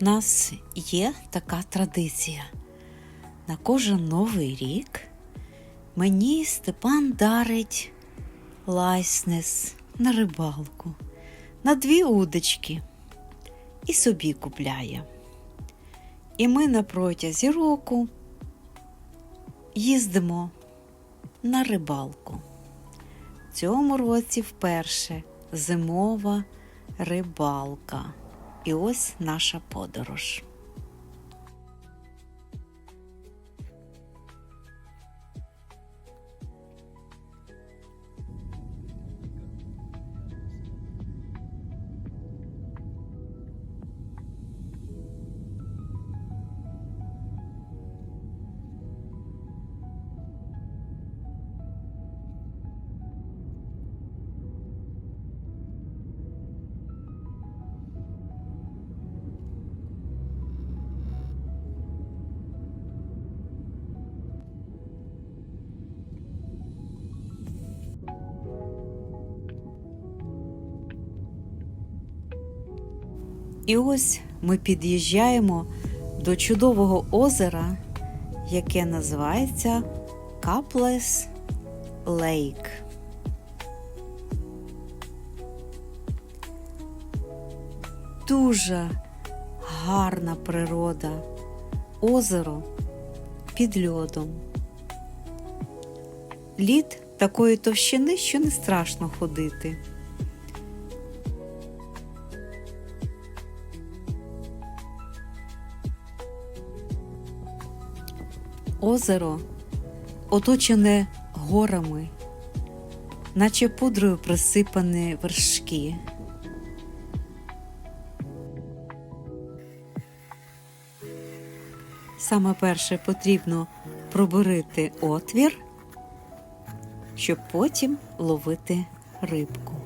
У нас є така традиція. На кожен новий рік мені Степан дарить лайснес на рибалку, на дві удочки і собі купляє. І ми на протязі року їздимо на рибалку. В цьому році вперше зимова рибалка. І ось наша подорож. І ось ми під'їжджаємо до чудового озера, яке називається Каплес Лейк. Дуже гарна природа, озеро під льодом. Лід такої товщини, що не страшно ходити. Озеро оточене горами, наче пудрою присипані вершки. Саме перше потрібно пробурити отвір, щоб потім ловити рибку.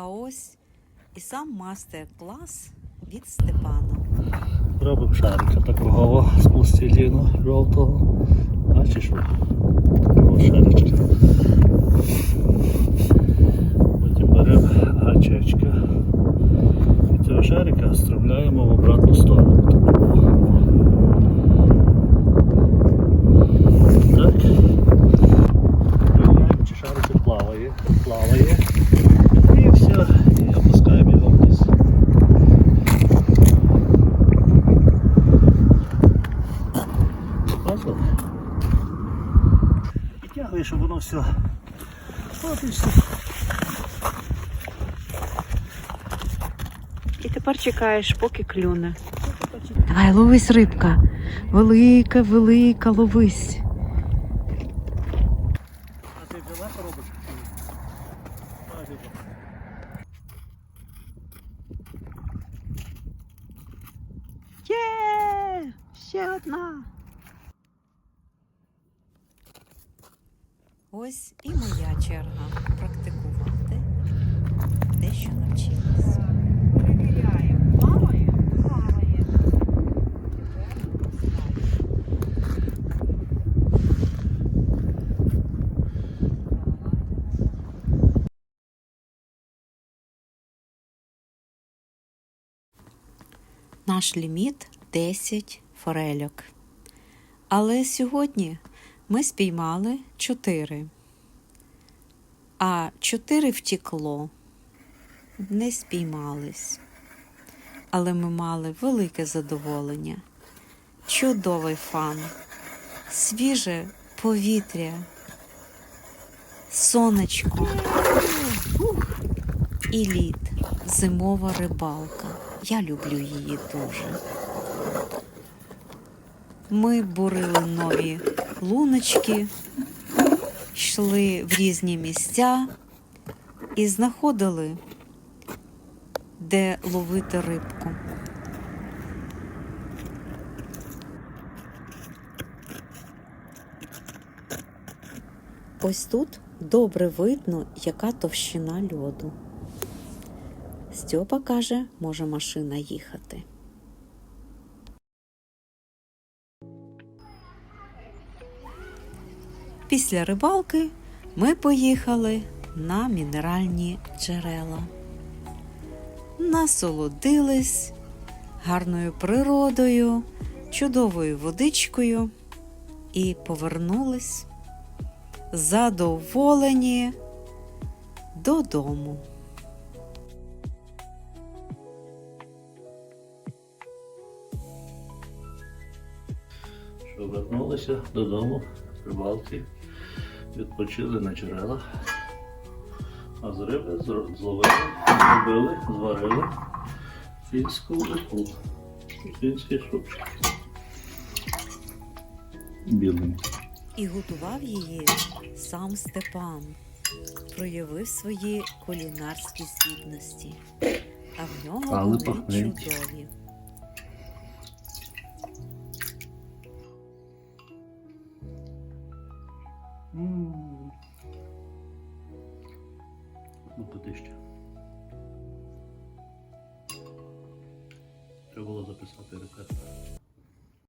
А ось і сам мастер-клас від Степана. Робимо шарика такого з пластиліну жовтого. Бачиш? Такого шаричка. Потім беремо гачечка. І цього шарика стромляємо в обратну сторону. Так. Чи шарик плаває. Плаває. І все. І опускаємо його вниз. Бачили? Все. От і все. І тепер чекаєш, поки клюне. Давай, ловись рибка. Велика, велика, ловись. А ти взяла коробочку? Є! Ще одна. Ось і моя черга практикувати те, що навчилася. Перевіряємо, плаває? Плаває. Наш ліміт 10 форельок. Але сьогодні ми спіймали 4. А 4 втікло, не спіймались. Але ми мали велике задоволення, чудовий фан, свіже повітря, сонечко і лід, зимова рибалка. Я люблю її дуже. Ми бурили нові луночки, йшли в різні місця і знаходили, де ловити рибку. Ось тут добре видно, яка товщина льоду. Стьопа каже, може машина їхати. Після рибалки ми поїхали на мінеральні джерела. Насолодились гарною природою, чудовою водичкою і повернулись задоволені додому. Що вернулися додому рибалці, відпочили на джерелах. А з риби зловили, зробили, зварили фінську ікру. Фінський супчик. Біленький. І готував її сам Степан, проявив свої кулінарські здібності, а в нього Але вони пахненькі. чудові. Ну, куди ще? Треба було записати рецепт.